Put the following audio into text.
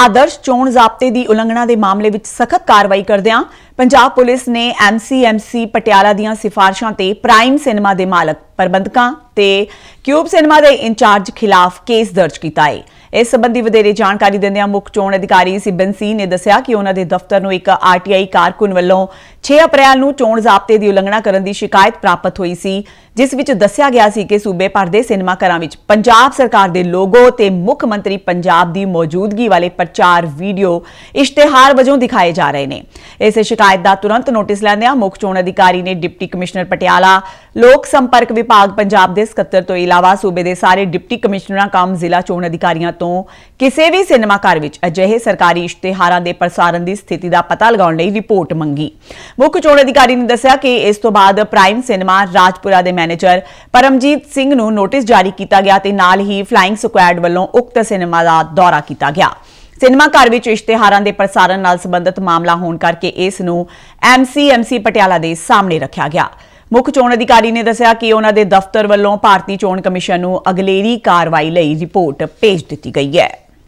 ਆਦਰਸ਼ ਚੋਣ ਜ਼ਾਬਤੇ ਦੀ ਉਲੰਘਣਾ ਦੇ ਮਾਮਲੇ ਵਿੱਚ ਸਖਤ ਕਾਰਵਾਈ ਕਰਦਿਆਂ ਪੰਜਾਬ ਪੁਲਿਸ ਨੇ ਐਮਸੀਐਮਸੀ ਪਟਿਆਲਾ ਦੀਆਂ ਸਿਫਾਰਸ਼ਾਂ ਤੇ ਪ੍ਰਾਈਮ ਸਿਨੇਮਾ ਦੇ ਮਾਲਕ, ਪ੍ਰਬੰਧਕਾਂ ਤੇ ਕਿਊਬ ਸਿਨੇਮਾ ਦੇ ਇੰਚਾਰਜ ਖਿਲਾਫ ਕੇਸ ਦਰਜ ਕੀਤਾ ਹੈ। ਇਸ ਸੰਬੰਧੀ ਵਧੇਰੇ ਜਾਣਕਾਰੀ ਦਿੰਦਿਆਂ ਮੁੱਖ ਚੋਣ ਅਧਿਕਾਰੀ ਸਿਬਨ ਸਿੰਘ ਨੇ ਦੱਸਿਆ ਕਿ ਉਹਨਾਂ ਦੇ ਦਫ਼ਤਰ ਨੂੰ ਇੱਕ ਆਰਟੀਆਈ ਕਾਰਕੁਨ ਵੱਲੋਂ 6 ਅਪ੍ਰੈਲ ਨੂੰ ਚੋਣ ਜ਼ਾਬਤੇ ਦੀ ਉਲੰਘਣਾ ਕਰਨ ਦੀ ਸ਼ਿਕਾਇਤ ਪ੍ਰਾਪਤ ਹੋਈ ਸੀ, ਜਿਸ ਵਿੱਚ ਦੱਸਿਆ ਗਿਆ ਸੀ ਕਿ ਸੂਬੇ ਭਰ ਦੇ ਸਿਨੇਮਾ ਘਰਾਂ ਵਿੱਚ ਪੰਜਾਬ ਸਰਕਾਰ ਦੇ ਲੋਗੋ ਤੇ ਮੁੱਖ ਮੰਤਰੀ ਪੰਜਾਬ ਦੀ ਮੌਜੂਦਗੀ ਵਾਲੇ ਪ੍ਰਚਾਰ ਵੀਡੀਓ ਇਸ਼ਤਿਹਾਰ ਵਜੋਂ ਦਿਖਾਏ ਜਾ ਰਹੇ ਨੇ। ਇਸ ਸ਼ਿਕਾਇਤ ਦਾ ਤੁਰੰਤ ਨੋਟਿਸ ਲੈਂਦਿਆਂ ਮੁੱਖ ਚੋਣ ਅਧਿਕਾਰੀ ਨੇ ਡਿਪਟੀ ਕਮਿਸ਼ਨਰ ਪਟਿਆਲਾ, ਲੋਕ ਸੰਪਰਕ ਵਿਭਾਗ, ਪੰਜਾਬ ਦੇ ਸਕੱਤਰ ਤੋਂ ਇਲਾਵਾ ਸੂਬੇ ਦੇ ਸਾਰੇ ਡਿਪਟੀ ਕਮਿਸ਼ਨਰਾਂ, ਕੰਮ ਜ਼ਿਲ੍ਹਾ ਚੋਣ ਅਧਿਕਾਰੀਆਂ ਤੋਂ ਕਿਸੇ ਵੀ ਸਿਨੇਮਾ ਘਰ ਵਿੱਚ ਅਜਿਹੇ ਸਰਕਾਰੀ ਇਸ਼ਤਿਹਾਰਾਂ ਦੇ ਪ੍ਰਸਾਰਣ ਦੀ ਸਥਿਤੀ ਦਾ ਪਤਾ ਲਗਾਉਣ ਲਈ ਰਿਪੋਰਟ ਮੰਗੀ। ਮੁੱਖ ਚੋਣ ਅਧਿਕਾਰੀ ਨੇ ਦੱਸਿਆ ਕਿ ਇਸ ਤੋਂ ਬਾਅਦ ਪ੍ਰਾਈਮ ਸਿਨੇਮਾ ਰਾਜਪੁਰਾ ਦੇ ਮੈਨੇਜਰ ਪਰਮਜੀਤ ਸਿੰਘ ਨੂੰ ਨੋਟਿਸ ਜਾਰੀ ਕੀਤਾ ਗਿਆ ਤੇ ਨਾਲ ਹੀ ਫਲਾਈਂਗ ਸਕੁਐਡ ਵੱਲੋਂ ਉਕਤ ਸਿਨੇਮਾ ਦਾ ਦੌਰਾ ਕੀਤਾ ਗਿਆ। ਸਿਨੇਮਾ ਘਰ ਵਿੱਚ ਇਸ਼ਤਿਹਾਰਾਂ ਦੇ ਪ੍ਰਸਾਰਣ ਨਾਲ ਸੰਬੰਧਿਤ ਮਾਮਲਾ ਹੋਣ ਕਰਕੇ ਇਸ ਨੂੰ ਐਮਸੀਐਮਸੀ ਪਟਿਆਲਾ ਦੇ ਸਾਹਮਣੇ ਰੱਖਿਆ ਗਿਆ। ਮੁੱਖ ਚੋਣ ਅਧਿਕਾਰੀ ਨੇ ਦੱਸਿਆ ਕਿ ਉਹਨਾਂ ਦੇ ਦਫ਼ਤਰ ਵੱਲੋਂ ਭਾਰਤੀ ਚੋਣ ਕਮਿਸ਼ਨ ਨੂੰ ਅਗਲੇਰੀ ਕਾਰਵਾਈ ਲਈ ਰਿਪੋਰਟ ਭੇਜ ਦਿੱਤੀ ਗਈ ਹੈ।